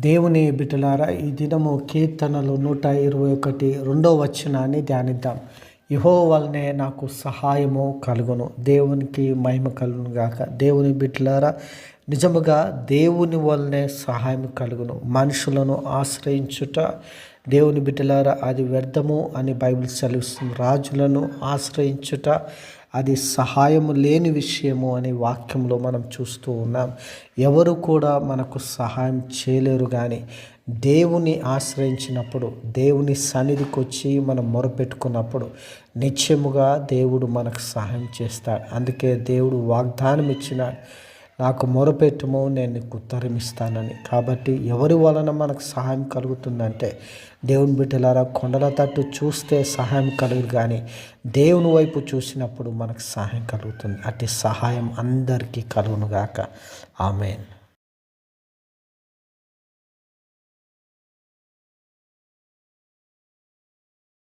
దేవుని బిడ్డలారా ఈ దినము కీర్తనలు నూట ఇరవై ఒకటి రెండో వచనాన్ని ధ్యానిద్దాం. ఇహో వల్లనే నాకు సహాయము కలుగును. దేవునికి మహిమ కలుగును గాక. దేవుని బిడ్డలారా నిజముగా దేవుని వల్లనే సహాయం కలుగును. మనుషులను ఆశ్రయించుట దేవుని బిడ్డలారా అది వ్యర్థము అని బైబిల్ సెలవిస్తుంది. రాజులను ఆశ్రయించుట అది సహాయము లేని విషయము అనే వాక్యంలో మనం చూస్తూ ఉన్నాం. ఎవరు కూడా మనకు సహాయం చేయలేరు కానీ దేవుని ఆశ్రయించినప్పుడు దేవుని సన్నిధికి వచ్చి మనం మొరపెట్టుకున్నప్పుడు నిత్యముగా దేవుడు మనకు సహాయం చేస్తాడు. అందుకే దేవుడు వాగ్దానం ఇచ్చినాడు నాకు మొరపెట్టుము నేను నీకు కాబట్టి ఎవరి వలన మనకు సహాయం కలుగుతుందంటే దేవుని బిడ్డలారా కొండల తట్టు చూస్తే సహాయం కలుగురు కానీ దేవుని వైపు చూసినప్పుడు మనకు సహాయం కలుగుతుంది. అట్టి సహాయం అందరికీ కలుగునుగాక ఆమెన్.